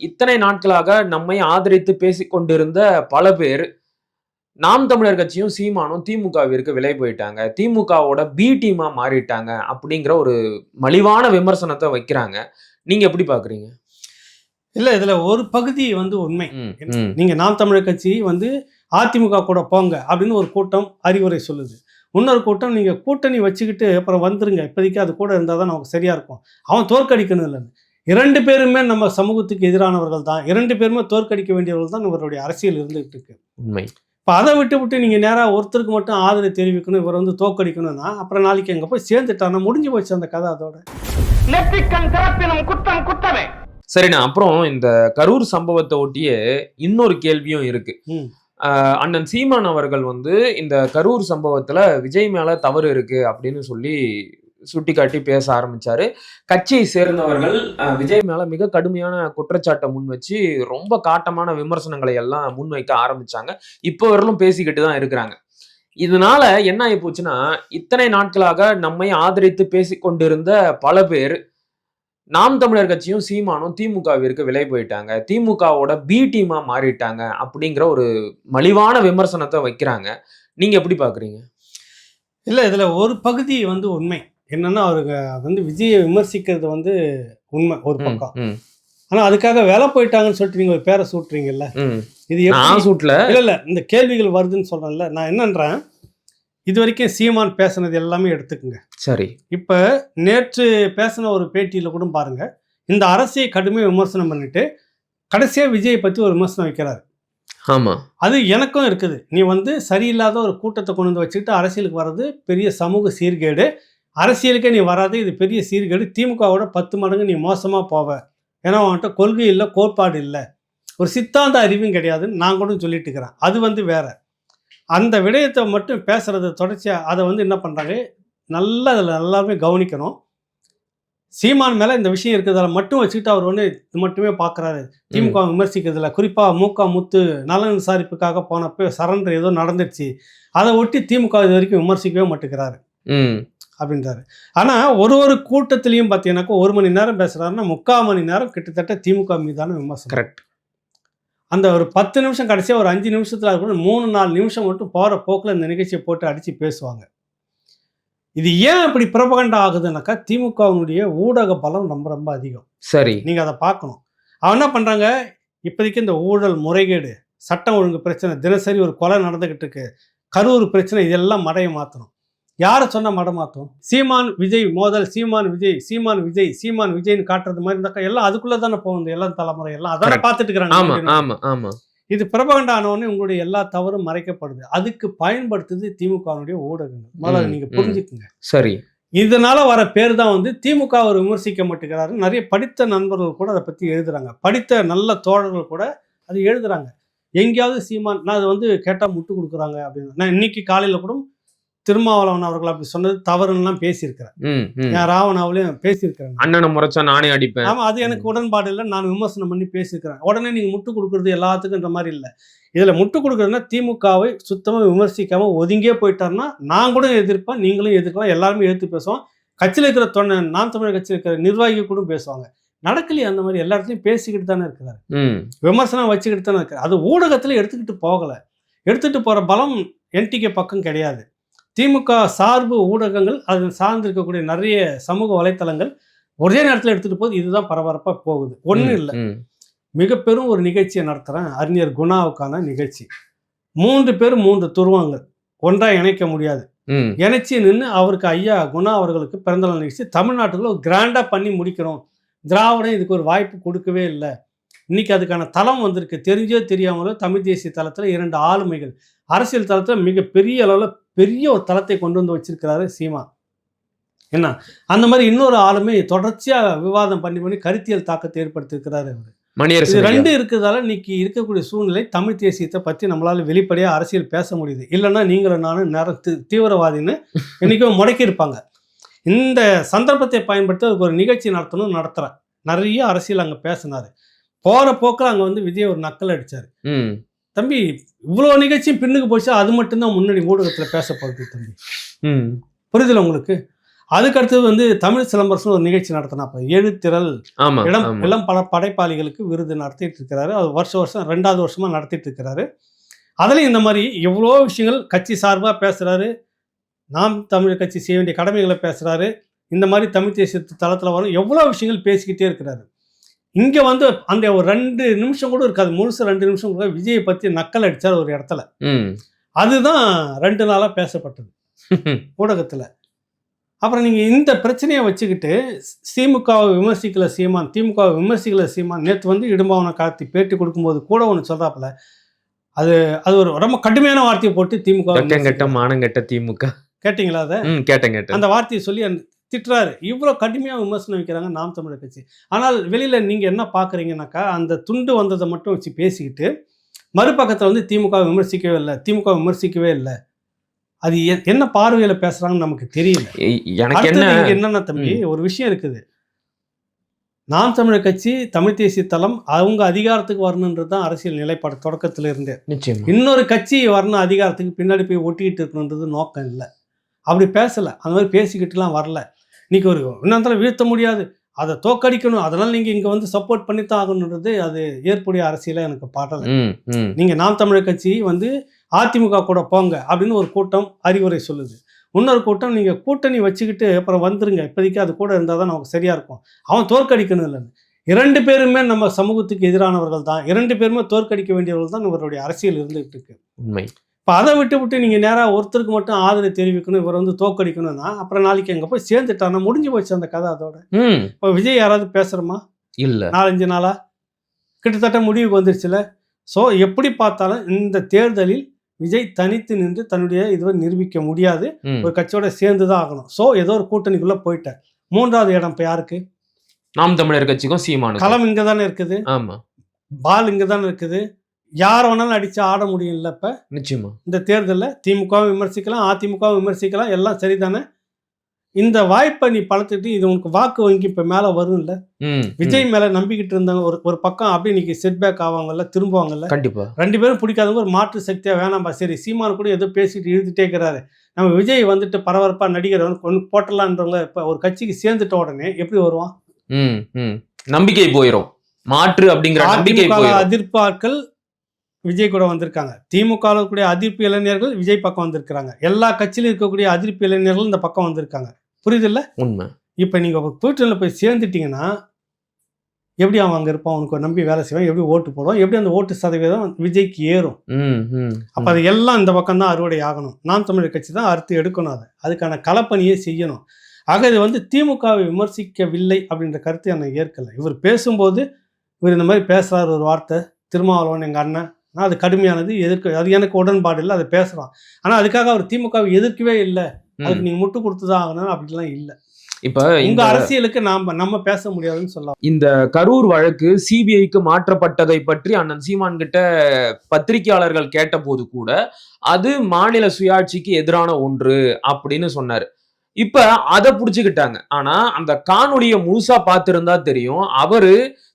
இத்தனை நாட்களாக நம்மை ஆதரித்து பேசிக் கொண்டிருந்த பல பேர் நாம் தமிழர் கட்சியும் சீமானும் திமுகவிற்கு விலை போயிட்டாங்க. திமுகவோட பி டீமா மாறிட்டாங்க அப்படிங்கிற ஒரு மலிவான விமர்சனத்தை வைக்கிறாங்க. நீங்க எப்படி பாக்குறீங்க? இல்ல இதுல ஒரு பகுதி வந்து உண்மை. நீங்க நாம் தமிழர் கட்சி வந்து அதிமுக கூட போங்க அப்படின்னு ஒரு கூட்டம் அறிவுரை சொல்லுது. இன்னொரு கூட்டம் நீங்க கூட்டணி வச்சுக்கிட்டு அப்புறம் வந்துருங்க. இப்போதைக்கு அது கூட இருந்தால் தான் நமக்கு சரியா இருக்கும். அவன் தோற்கடிக்கணும் இல்லைன்னு. இரண்டு பேருமே நம்ம சமூகத்துக்கு எதிரானவர்கள் தான். இரண்டு பேருமே தோற்கடிக்க வேண்டியவர்கள் தான் இவருடைய அரசியல் இருந்துகிட்டு இருக்கு. உண்மை. இப்போ அதை விட்டு விட்டு நீங்கள் நேராக ஒருத்தருக்கு மட்டும் ஆதரவு தெரிவிக்கணும் இவர் வந்து தோற்கடிக்கணும்னா அப்புறம் நாளைக்கு எங்கே போய் சேர்ந்துட்டானா முடிஞ்சு போச்சு அந்த கதை அதோட. குற்றம் குற்றமே சரிண்ணா அப்புறம் இந்த கரூர் சம்பவத்தை ஒட்டியே இன்னொரு கேள்வியும் இருக்கு. அண்ணன் சீமான் அவர்கள் வந்து இந்த கரூர் சம்பவத்துல விஜய் மேல தவறு இருக்கு அப்படின்னு சொல்லி சுட்டிக்காட்டி பேச ஆரம்பிச்சாரு. கட்சியை சேர்ந்தவர்கள் விஜய் மேல மிக கடுமையான குற்றச்சாட்டை முன் வச்சு ரொம்ப காட்டமான விமர்சனங்களை எல்லாம் முன்வைக்க ஆரம்பிச்சாங்க. இப்போ வரலும் பேசிக்கிட்டு தான் இருக்கிறாங்க. இதனால என்ன ஆகி போச்சுன்னா இத்தனை நாட்களாக நம்மை ஆதரித்து பேசிக்கொண்டிருந்த பல பேர் நாம் தமிழர் கட்சியும் சீமானும் திமுகவிற்கு விலை போயிட்டாங்க. திமுகவோட பி டீமா மாறிட்டாங்க அப்படிங்கிற ஒரு மலிவான விமர்சனத்தை வைக்கிறாங்க. நீங்க எப்படி பாக்குறீங்க? இல்லை இதில் ஒரு பகுதி வந்து உண்மை. என்னன்னா அவருங்க வந்து விஜயை விமர்சிக்கிறது வந்து உண்மை ஒரு பக்கம். ஆனா அதுக்காக வேலை போயிட்டாங்கன்னு சொல்லிட்டு நீங்க ஒரு பேரை சூட்டுறீங்கல்ல. இது நான் சூட்ல இல்ல இல்ல இந்த கேள்விகள் வருதுன்னு சொல்றேன்ல. நான் என்னன்றேன் இது வரைக்கும் சீமான் பேசுனது எல்லாமே எடுத்துக்கங்க. சரி. இப்ப நேற்று பேசின ஒரு பேட்டியில கூட பாருங்க. இந்த அரசியை கடுமையாக விமர்சனம் பண்ணிட்டு கடைசியா விஜயை பத்தி ஒரு விமர்சனம் வைக்கிறாரு. ஆமா. அது எனக்கும் இருக்குது. நீ வந்து சரியில்லாத ஒரு கூட்டத்தை கொண்டு வந்து வச்சுக்கிட்டு அரசியலுக்கு வர்றது பெரிய சமூக சீர்கேடு. அரசியலுக்கே நீ வராது இது பெரிய சீர்கேடு. திமுகவோட பத்து மடங்கு நீ மோசமா போவ. ஏன்னா அவன்கிட்ட கொள்கை இல்லை கோட்பாடு இல்லை. ஒரு சித்தாந்த அறிவும் கிடையாதுன்னு நான் கூட சொல்லிட்டு இருக்கிறேன். அது வந்து வேற. அந்த விடயத்தை மட்டும் பேசுறத தொடர்ச்சியா அதை வந்து என்ன பண்றாங்க? நல்லா அதில் எல்லாருமே கவனிக்கணும். சீமான் மேல இந்த விஷயம் இருக்கிறதால மட்டும் வச்சுக்கிட்டு அவர் ஒன்று இது மட்டுமே பார்க்குறாரு திமுக விமர்சிக்கிறதுல குறிப்பா மூகா முத்து நலன் விசாரிப்புக்காக போனப்போ சரண்டர் ஏதோ நடந்துருச்சு அதை ஒட்டி திமுக இது வரைக்கும் விமர்சிக்கவே மாட்டேங்கிறாரு. ம். அப்படின்றாரு. ஆனா ஒரு ஒரு கூட்டத்திலையும் பார்த்தீங்கன்னாக்கா ஒரு மணி நேரம் பேசுறாருன்னா முக்கால் மணி நேரம் கிட்டத்தட்ட திமுக மீதான விமர்சனம். கரெக்ட் அந்த ஒரு பத்து நிமிஷம் கடைசியா ஒரு அஞ்சு நிமிஷத்துல கூட மூணு நாலு நிமிஷம் மட்டும் போற போக்குல இந்த நிகழ்ச்சியை போட்டு அடிச்சு பேசுவாங்க. இது ஏன் இப்படி பிரபகண்டா ஆகுதுன்னாக்கா திமுகவினுடைய ஊடக பலம் ரொம்ப ரொம்ப அதிகம். சரி. நீங்க அதை பார்க்கணும். அவன் என்ன பண்றாங்க? இப்போதைக்கு இந்த ஊழல் முறைகேடு சட்டம் ஒழுங்கு பிரச்சனை தினசரி ஒரு கொலை நடந்துகிட்டு இருக்கு கரூர் பிரச்சனை இதெல்லாம் மடையை மாற்றணும் யாரை சொன்னா மடை மாற்றும் சீமான் விஜய் மோதல் சீமான் விஜய் சீமான் விஜய் சீமான் விஜய்னு காட்டுறது மாதிரி இருந்தாக்கா எல்லாம் அதுக்குள்ள தானே போகுது எல்லாம் தலைமுறை. எல்லாம் அதான. பார்த்துட்டு இருக்கிறாங்க ஆமா ஆமா இது பிரபகண்டா ஆனவொடனே உங்களுடைய எல்லா தவறும் மறைக்கப்படுது. அதுக்கு பயன்படுத்துது திமுகவுடைய ஊடகங்கள். முதல்ல நீங்க. புரிஞ்சுக்குங்க. சரி. இதனால வர பேர் தான் வந்து திமுக அவர் விமர்சிக்க மாட்டேங்கிறாரு. நிறைய படித்த நண்பர்கள் கூட அதை பத்தி எழுதுறாங்க. படித்த நல்ல தோழர்கள் கூட அது எழுதுறாங்க. எங்கேயாவது சீமான் நான் அது வந்து கேட்டா முட்டு கொடுக்குறாங்க அப்படின்னு நான் இன்னைக்கு காலையில கூட திருமாவளவன் அவர்கள் அப்படி சொன்னது தவறுன்னுலாம் பேசியிருக்கிறேன். நான் ராவணாவிலையும் பேசியிருக்கிறேன் அண்ணனை முறைச்சா நானே அடிப்பேன். ஆமா அது எனக்கு உடன்பாடு இல்லை. நான் விமர்சனம் பண்ணி பேசியிருக்கிறேன். உடனே நீங்க முட்டு கொடுக்கறது எல்லாத்துக்குன்ற மாதிரி இல்லை. இதுல முட்டு கொடுக்கறதுன்னா திமுகவை சுத்தமா விமர்சிக்காம ஒதுங்கியே போயிட்டாருன்னா நான் கூட எதிர்ப்பேன் நீங்களும் எதிர்க்கலாம் எல்லாருமே எதிர்த்து பேசுவோம். கட்சியில் இருக்கிற தொண்டை நாம் தமிழர் கட்சியில் இருக்கிற நிர்வாகிகள் கூட பேசுவாங்க. நடக்கலையே அந்த மாதிரி எல்லா இடத்துலையும் பேசிக்கிட்டு தானே இருக்கிறாரு. விமர்சனம் வச்சுக்கிட்டு தானே இருக்கிறார். அது ஊடகத்தில் எடுத்துக்கிட்டு போகலை. எடுத்துட்டு போற பலம் என்டிகே பக்கம் கிடையாது. திமுக சார்பு ஊடகங்கள் அது சார்ந்திருக்கக்கூடிய நிறைய சமூக வலைத்தளங்கள் ஒரே நேரத்தில் எடுத்துட்டு போகுது இதுதான் பரபரப்பாக போகுது. ஒன்றும் இல்லை. மிக பெரும் ஒரு நிகழ்ச்சியை நடத்துகிறேன் அறிஞர் குணாவுக்கான நிகழ்ச்சி. மூன்று பேர் மூன்று துருவங்கள். ஒன்றா இணைக்க முடியாது. இணைச்சி நின்று அவருக்கு ஐயா குணா அவர்களுக்கு பிறந்தநாள் நிகழ்ச்சி. தமிழ்நாட்டுக்குள்ள ஒரு கிராண்டாக பண்ணி முடிக்கிறோம். திராவிடம் இதுக்கு ஒரு வாய்ப்பு கொடுக்கவே இல்லை. இன்னைக்கு அதுக்கான தளம் வந்திருக்கு. தெரிஞ்சோ தெரியாமலோ தமிழ் தேசிய தளத்தில் இரண்டு ஆளுமைகள். அரசியல் தளத்தில் மிக பெரிய அளவில் பெரிய ஒரு தளத்தை கொண்டு வந்து வச்சிருக்கிறாரு சீமா. என்ன? அந்த மாதிரி இன்னொரு ஆளுமை தொடர்ச்சியாக விவாதம் பண்ணி பண்ணி கருத்தியல் தாக்கத்தை ஏற்படுத்தியிருக்கிறாரு அவர். மணியரசு ரெண்டு இருக்கிறதால இன்னைக்கு இருக்கக்கூடிய சூழ்நிலை தமிழ் தேசியத்தை பற்றி நம்மளால வெளிப்படையா அரசியல் பேச முடியுது. இல்லைன்னா நீங்களும் நானும் நேரம் தி- தீவிரவாதின்னு என்னைக்கும் முடக்கி இருப்பாங்க இந்த சந்தர்ப்பத்தை பயன்படுத்தி அதுக்கு ஒரு நிகழ்ச்சி நடத்தணும் நடத்துறேன். நிறைய அரசியல் அங்கே பேசினாரு. போற போக்கில் அங்கே வந்து விஜய் ஒரு நக்கல் அடிச்சாரு. ம். தம்பி இவ்வளோ நிகழ்ச்சியும் பின்னுக்கு போச்சு அது மட்டும்தான் முன்னாடி ஊடகத்தில் பேசப்படுது தம்பி. ம். புரியுதுல உங்களுக்கு? அதுக்கு அடுத்தது வந்து தமிழ் சிலம்பரசன் ஒரு நிகழ்ச்சி நடத்தினாப்ப எழுத்திரல் இளம். இளம் பட படைப்பாளிகளுக்கு விருது நடத்திட்டு இருக்கிறாரு. அது வருஷம் வருஷம் ரெண்டாவது வருஷமா நடத்திட்டு இருக்கிறாரு. அதுலயும் இந்த மாதிரி எவ்வளோ விஷயங்கள் கட்சி சார்பாக பேசுறாரு. நாம் தமிழ் கட்சி செய்ய வேண்டிய கடமைகளை பேசுறாரு. இந்த மாதிரி தமிழ் தேசிய தளத்தில் வரும் எவ்வளோ விஷயங்கள் பேசிக்கிட்டே இருக்கிறாரு. இங்கே வந்து அந்த ஒரு ரெண்டு நிமிஷம் கூட இருக்காது. முழுசு ரெண்டு நிமிஷம் கூட விஜயை பற்றி நக்கல் அடிச்சார் ஒரு இடத்துல. அதுதான் ரெண்டு நாளாக பேசப்பட்டது. ஊடகத்தில். அப்புறம் நீங்கள் இந்த பிரச்சனையை வச்சுக்கிட்டு திமுகவை விமர்சிக்கல சீமான் திமுகவை விமர்சிக்கல சீமான். நேற்று வந்து இடும்பாவனை கார்த்தி பேட்டி கொடுக்கும்போது கூட ஒன்று சொல்கிறாப்புல அது அது ஒரு ரொம்ப கடுமையான வார்த்தையை போட்டு திமுக வெக்கங்கெட்ட மானங்கெட்ட திமுக. கேட்டிங்களா அதை? கேட்டேன் கேட்டேன். அந்த வார்த்தையை சொல்லி அந்த திட்டுறாரு. இவ்வளோ கடுமையாக விமர்சனம் வைக்கிறாங்க நாம் தமிழர் கட்சி. ஆனால் வெளியில் நீங்கள் என்ன பார்க்குறீங்கன்னாக்கா அந்த துண்டு வந்ததை மட்டும் வச்சு பேசிக்கிட்டு மறுபக்கத்தில் வந்து திமுக விமர்சிக்கவே இல்லை திமுக விமர்சிக்கவே இல்லை. அது என்ன பார்வையில் பேசுகிறாங்கன்னு நமக்கு தெரியல. எனக்கு என்ன என்னன்னா தம்பி ஒரு விஷயம் இருக்குது. நாம் தமிழர் கட்சி தமிழ் தேசிய தளம் அவங்க அதிகாரத்துக்கு வரணுன்றது தான் அரசியல் நிலைப்பாடு தொடக்கத்துல இருந்தே. நிச்சயமா. இன்னொரு கட்சி வரணும் அதிகாரத்துக்கு பின்னாடி போய் ஒட்டிக்கிட்டு இருக்கணுன்றது நோக்கம் இல்லை. அப்படி பேசல. அந்த மாதிரி பேசிக்கிட்டுலாம் வரல. இன்னைக்கு ஒரு இன்னொருத்தர வீழ்த்த முடியாது. அதை தோக்கடிக்கணும். அதனால நீங்க இங்க வந்து சப்போர்ட் பண்ணித்தான் ஆகணுன்றது அது ஏற்புடைய அரசியல எனக்கு பாடலை. நீங்க நாம் தமிழர் கட்சி வந்து அதிமுக கூட போங்க அப்படின்னு ஒரு கூட்டம் அறிவுரை சொல்லுது. இன்னொரு கூட்டம் நீங்க கூட்டணி வச்சுக்கிட்டு அப்புறம் வந்துருங்க. இப்போதைக்கு அது கூட இருந்தால் தான் நமக்கு சரியா இருக்கும். அவன் தோற்கடிக்கணும் இல்லைன்னு. இரண்டு பேருமே நம்ம சமூகத்துக்கு எதிரானவர்கள் தான். இரண்டு பேருமே தோற்கடிக்க வேண்டியவர்கள் தான் இவருடைய அரசியல் இருந்துகிட்டு இருக்கு. உண்மை. இப்போ அதை விட்டு விட்டு நீங்கள் நேராக ஒருத்தருக்கு மட்டும் ஆதரவு தெரிவிக்கணும் இவர் வந்து தோற்கடிக்கணும்னா அப்புறம் நாளைக்கு எங்கே போய் சேர்ந்துட்டானா முடிஞ்சு போச்சு அந்த கதை அதோட. இப்போ விஜய் யாராவது பேசுகிறோமா இல்ல. நாலஞ்சு நாளா? கிட்டத்தட்ட முடிவுக்கு வந்துருச்சுல. ஸோ எப்படி பார்த்தாலும் இந்த தேர்தலில் விஜய் தனித்து நின்று தன்னுடைய இதுவை நிரூபிக்க முடியாது. ஒரு கட்சியோட சேர்ந்து தான் ஆகணும். ஸோ ஏதோ ஒரு கூட்டணிக்குள்ள போயிட்டார். மூன்றாவது இடம் இப்போ யாருக்கு? நாம் தமிழர் கட்சிக்கும் சீமானுக்கும். களம் இங்கே தானே இருக்குது. ஆமா. பால் இங்கே தானே இருக்குது. யார் வேணாலும் அடிச்சு ஆட முடியும்ல இப்போ? நிச்சயமா. இந்த தேர்தலில் திமுகவும் விமர்சிக்கலாம் அதிமுகவும் விமர்சிக்கலாம் எல்லாம் சரிதானே? இந்த வாய்ப்பை நீ பழத்துட்டு இது உனக்கு வாக்கு வங்கி இப்போ மேலே வரும்ல? விஜய் மேலே நம்பிக்கிட்டு இருந்தவங்க ஒரு ஒரு பக்கம் அப்படியே இன்னைக்கு செட்பேக் ஆவாங்கல்ல திரும்புவாங்கல்ல? ம். கண்டிப்பா. ரெண்டு பேரும் பிடிக்காதவங்க ஒரு மாற்று சக்தியாக வேணாம்பா. சரி சீமான் கூட ஏதோ பேசிட்டு இழுத்துட்டே இருக்கிறாரு. நம்ம விஜய் வந்துட்டு பரபரப்பாக நடிகர் கொண்டு போட்டலான்றவங்க இப்போ ஒரு கட்சிக்கு சேர்ந்துட்ட உடனே எப்படி வருவான்? நம்பிக்கை போயிரும். மாற்று அப்படிங்கிற நம்பிக்கை அதிர்ப்பாக்கள் விஜய் கூட வந்திருக்காங்க. திமுக ல இருக்கக்கூடிய அதிர்ப்பு இளைஞர்கள் விஜய் பக்கம் வந்திருக்கிறாங்க. எல்லா கட்சியிலும் இருக்கக்கூடிய அதிர்ப்பு இளைஞர்கள் இந்த பக்கம் வந்திருக்காங்க. புரியுதுல்ல? உண்மை. இப்போ நீங்கள் கூட்டணியில் போய் சேர்ந்துட்டீங்கன்னா எப்படி அவன் அங்கே இருப்பான்? அவனுக்கு நம்பி வேலை செய்வான். எப்படி ஓட்டு போடுவான்? எப்படி அந்த ஓட்டு சதவீதம் விஜய்க்கு ஏறும்? அப்போ அது எல்லாம் இந்த பக்கம் தான் அறுவடை ஆகணும். நாம் தமிழர் கட்சி தான் அறுத்து எடுக்கணும் அதை. அதுக்கான களப்பணியை செய்யணும். ஆக இது வந்து திமுகவை விமர்சிக்கவில்லை அப்படின்ற கருத்தை நான் ஏற்கலை. இவர் பேசும்போது இவர் இந்த மாதிரி பேசுகிறார் ஒரு வார்த்தை. திருமாவளவன் எங்கள் அண்ணன் ஆனால் அது கடுமையானது எதிர்க்க அது எனக்கு உடன்பாடு இல்லை அதை பேசுகிறான் ஆனால் அதுக்காக அவர் திமுகவை எதிர்க்கவே இல்லை. அதுக்கு நீங்கள் முட்டு கொடுத்து தான் ஆகணும் அப்படிலாம் இல்லை. இப்ப இந்த அரசியலுக்கு நாம நம்ம பேச முடியாதுன்னு சொல்லலாம். இந்த கரூர் வழக்கு சிபிஐக்கு மாற்றப்பட்டதை பற்றி அண்ணன் சீமான் கிட்ட பத்திரிகையாளர்கள் கேட்டபோது கூட அது மாநில சுயாட்சிக்கு எதிரான ஒன்று அப்படின்னு சொன்னாரு. இப்ப அதை புடிச்சுக்கிட்டாங்க. ஆனா அந்த காணொளியை முழுசா பார்த்திருந்தா தெரியும் அவரு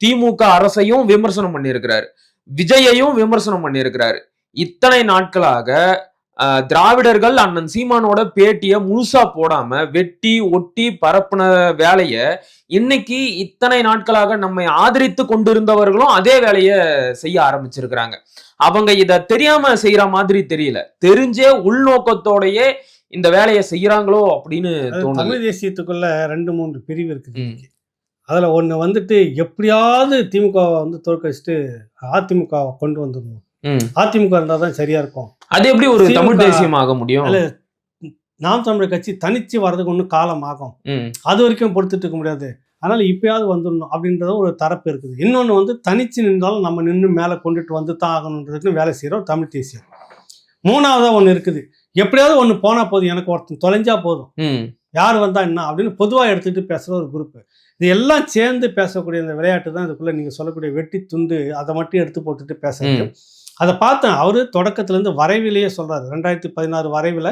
திமுக அரசையும் விமர்சனம் பண்ணியிருக்கிறாரு. விஜயையும் விமர்சனம் பண்ணியிருக்கிறாரு. இத்தனை நாட்களாக திராவிடர்கள் அண்ணன் சீமானோட பேட்டிய முழுசா போடாம வெட்டி ஒட்டி பரப்புன வேலைய இன்னைக்கு இத்தனை நாட்களாக நம்மை ஆதரித்து கொண்டிருந்தவர்களும் அதே வேலையை செய்ய ஆரம்பிச்சிருக்கிறாங்க. அவங்க இத தெரியாம செய்யற மாதிரி தெரியல. தெரிஞ்சே உள்நோக்கத்தோடயே இந்த வேலையை செய்யறாங்களோ அப்படின்னு தமிழ் தேசியத்துக்குள்ள ரெண்டு மூன்று பிரிவு இருக்குது ம். அதுல ஒண்ணு வந்துட்டு எப்படியாவது திமுக வை வந்து தோற்கடிச்சிட்டு அதிமுக வை கொண்டு வந்துடணும். அதிமுக இருந்தால் தான் சரியா இருக்கும். அது எப்படி ஒரு தமிழ் தேசியம் ஆக முடியும்? நாம் தமிழர் கட்சி தனிச்சு வர்றதுக்கு ஒன்றும் காலம் ஆகும். அது வரைக்கும் பொறுத்துட்டு இருக்க முடியாது. அதனால இப்பயாவது வந்துடணும் அப்படின்றத ஒரு தரப்பு இருக்குது. இன்னொன்று வந்து தனிச்சு நின்றாலும் நம்ம நின்று மேலே கொண்டுட்டு வந்து தான் ஆகணுன்றதுக்கு வேலை செய்கிறோம் தமிழ் தேசியம். மூணாவதாக ஒன்று இருக்குது. எப்படியாவது ஒன்று போனால் போதும். எனக்கு ஒருத்தன் தொலைஞ்சா போதும். யார் வந்தா என்ன அப்படின்னு பொதுவாக எடுத்துக்கிட்டு பேசுகிற ஒரு குரூப் இது எல்லாம் சேர்ந்து பேசக்கூடிய இந்த விளையாட்டு தான் இதுக்குள்ளே நீங்கள் சொல்லக்கூடிய வெட்டி துண்டு அதை மட்டும் எடுத்து போட்டுட்டு பேசுறது. அதை பார்த்தேன். அவர் தொடக்கத்துலேருந்து வரைவிலேயே சொல்கிறாரு ரெண்டாயிரத்தி பதினாறு வரைவில்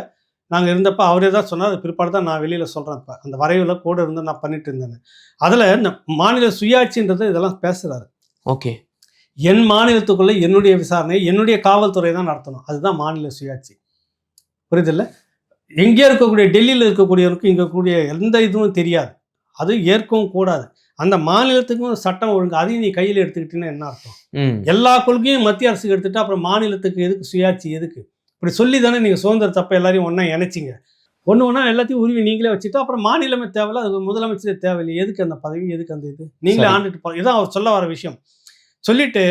நாங்கள் இருந்தப்போ அவரே தான் சொன்னார். அது பிற்பாடு தான் நான் வெளியில் சொல்கிறேன் இப்போ. அந்த வரைவில் கூட இருந்து நான் பண்ணிட்டு இருந்தேன் அதில் இந்த மாநில சுயாட்சின்றது இதெல்லாம் பேசுகிறாரு ஓகே. என் மாநிலத்துக்குள்ளே என்னுடைய விசாரணை என்னுடைய காவல்துறை தான் நடத்தணும். அதுதான் மாநில சுயாட்சி. புரியுதில்ல? எங்கே இருக்கக்கூடிய டெல்லியில் இருக்கக்கூடியவருக்கும் இங்கே கூடிய எந்த இதுவும் தெரியாது. அது ஏற்கவும் கூடாது. அந்த மாநிலத்துக்கும் ஒரு சட்டம் ஒழுங்கு அதையும் நீ கையில் எடுத்துக்கிட்டீங்கன்னா என்ன அர்த்தம்? எல்லா கொள்கையும் மத்திய அரசுக்கு எடுத்துட்டா அப்புறம் மாநிலத்துக்கு எதுக்கு சுயாட்சி எதுக்கு? இப்படி சொல்லி தானே நீங்கள் சுதந்திர தப்பை எல்லாரையும் ஒன்றா இணைச்சிங்க. ஒன்று ஒன்றா எல்லாத்தையும் உருவி நீங்களே வச்சுட்டு அப்புறம் மாநிலமே தேவையில்ல அது முதலமைச்சரே தேவையில்லை எதுக்கு அந்த பதவி? எதுக்கு அந்த இது? நீங்களே. ஆண்டுட்டு போ இதான் அவர் சொல்ல வர விஷயம். சொல்லிட்டு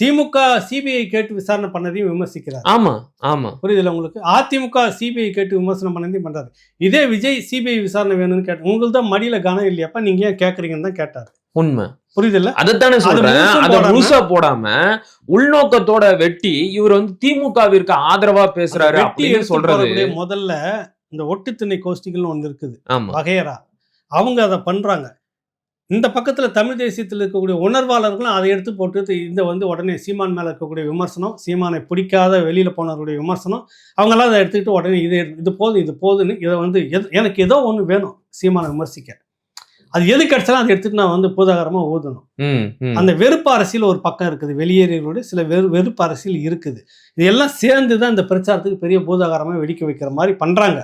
திமுக சிபிஐ கேட்டு விசாரணை பண்ணதையும் விமர்சிக்கிறார். ஆமா ஆமா. புரியுதுல உங்களுக்கு? அதிமுக சிபிஐ கேட்டு விமர்சனம் பண்ணதையும் பண்றாரு. இதே விஜய் சிபிஐ விசாரணை வேணும்னு கேட்ட உங்களுக்கு தான் மடியில கனம் இல்லையாப்பா? நீங்க ஏன் கேட்குறீங்கன்னு தான் கேட்டார். உண்மை. புரியுதுல்ல அதைத்தானே சொல்றேன். அத முழுசா போடாம உள்நோக்கத்தோட வெட்டி இவர் வந்து திமுகவிற்கு ஆதரவா பேசுறாரு வெட்டி அப்படின்னு சொல்றது. முதல்ல இந்த ஒட்டுத்திணை கோஷ்டிகள்னு ஒன்று இருக்குது. ஆமா. வகையறா அவங்க அதை பண்றாங்க. இந்த பக்கத்துல தமிழ் தேசியத்தில் இருக்கக்கூடிய உணர்வாளர்களும் அதை எடுத்து போட்டு இந்த வந்து உடனே சீமான் மேல இருக்கக்கூடிய விமர்சனம் சீமானை பிடிக்காத வெளியில போனவருடைய விமர்சனம் அவங்கெல்லாம் அதை எடுத்துக்கிட்டு உடனே இது இது போதும் இது போதுன்னு இதை வந்து எது- எனக்கு ஏதோ ஒன்று வேணும் சீமானை விமர்சிக்க. அது எது கிடைச்சாலும் அதை எடுத்துட்டு நான் வந்து பூதாகரமா ஊதணும். அந்த வெறுப்பு அரசியல் ஒரு பக்கம் இருக்குது வெளியேறியவர்களுடைய சில வெறு வெறுப்பு அரசியல் இருக்குது. இதெல்லாம் சேர்ந்து தான் இந்த பிரச்சாரத்துக்கு பெரிய பூதாகாரமாக வெடிக்க வைக்கிற மாதிரி பண்ணுறாங்க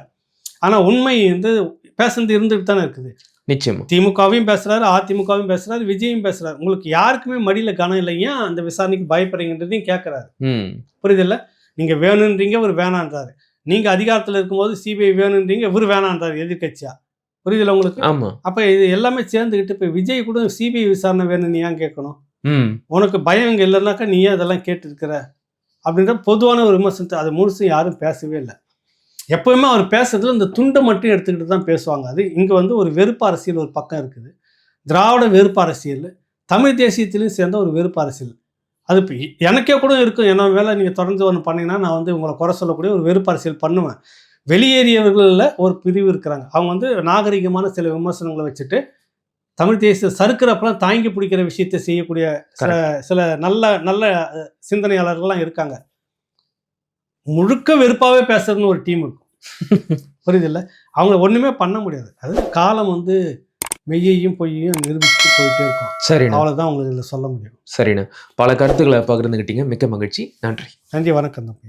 ஆனால் உண்மை வந்து பேசுனது இருந்துட்டு தானே இருக்குது. நிச்சயமா. திமுகவையும் பேசுறாரு அதிமுகவும் பேசுறாரு விஜயும் பேசுறாரு. உங்களுக்கு யாருக்குமே மடியில கனம் இல்லையா அந்த விசாரணைக்கு பயப்படுறீங்கன்றதையும் கேட்கறாரு ம். புரியுதில்ல? நீங்க வேணுன்றீங்க இவர் வேணான்றாரு. நீங்க அதிகாரத்தில் இருக்கும்போது சிபிஐ வேணுன்றீங்க இவர் வேணான்றாரு எதிர்க்கட்சியா? புரியுதில்ல உங்களுக்கு? ஆமா. அப்ப இது எல்லாமே சேர்ந்துக்கிட்டு இப்போ விஜய் கூட சிபிஐ விசாரணை வேணும்னு ஏன் கேட்கணும் உனக்கு பயம் இங்கே இல்லைனாக்கா நீ ஏன் அதெல்லாம் கேட்டுருக்கிற? அப்படின்ற பொதுவான ஒரு விமர்சனத்தை அது முழுசு யாரும் பேசவே இல்லை. எப்பவுமே அவர் பேசுறதுல இந்த துண்டை மட்டும் எடுத்துக்கிட்டு தான் பேசுவாங்க. அது இங்கே வந்து ஒரு வெறுப்பு அரசியல் ஒரு பக்கம் இருக்குது. திராவிட வெறுப்பு அரசியல் தமிழ் தேசியத்திலையும் சேர்ந்த ஒரு வெறுப்பு அரசியல். அது இப்போ எனக்கே கூட இருக்கும். என்ன வேலை நீங்கள் தொடர்ந்து ஒன்று பண்ணீங்கன்னா நான் வந்து உங்களை குறை சொல்லக்கூடிய ஒரு வெறுப்பு அரசியல் பண்ணுவேன். வெளியேறியவர்களில் ஒரு பிரிவு இருக்கிறாங்க. அவங்க வந்து நாகரிகமான சில விமர்சனங்களை வச்சுட்டு தமிழ் தேசிய சறுக்கிறப்பெல்லாம் தாங்கி பிடிக்கிற விஷயத்தை செய்யக்கூடிய சில சில நல்ல நல்ல சிந்தனையாளர்கள்லாம் இருக்காங்க. முழுக்க வெறுப்பாவே பேசுறதுன்னு ஒரு டீம் இருக்கும். புரியுதில்ல? அவங்கள ஒண்ணுமே பண்ண முடியாது. அது காலம் வந்து மெய்யையும் பொய்யையும் நிரூபிச்சுட்டு போயிட்டே இருக்கும். சரிண்ணா. அவ்வளவுதான் உங்களுக்கு இதில் சொல்ல முடியும். சரிண்ணா. பல கருத்துக்களை பகிர்ந்துக்கிட்டீங்க மிக்க மகிழ்ச்சி. நன்றி. நன்றி வணக்கம் தம்பி.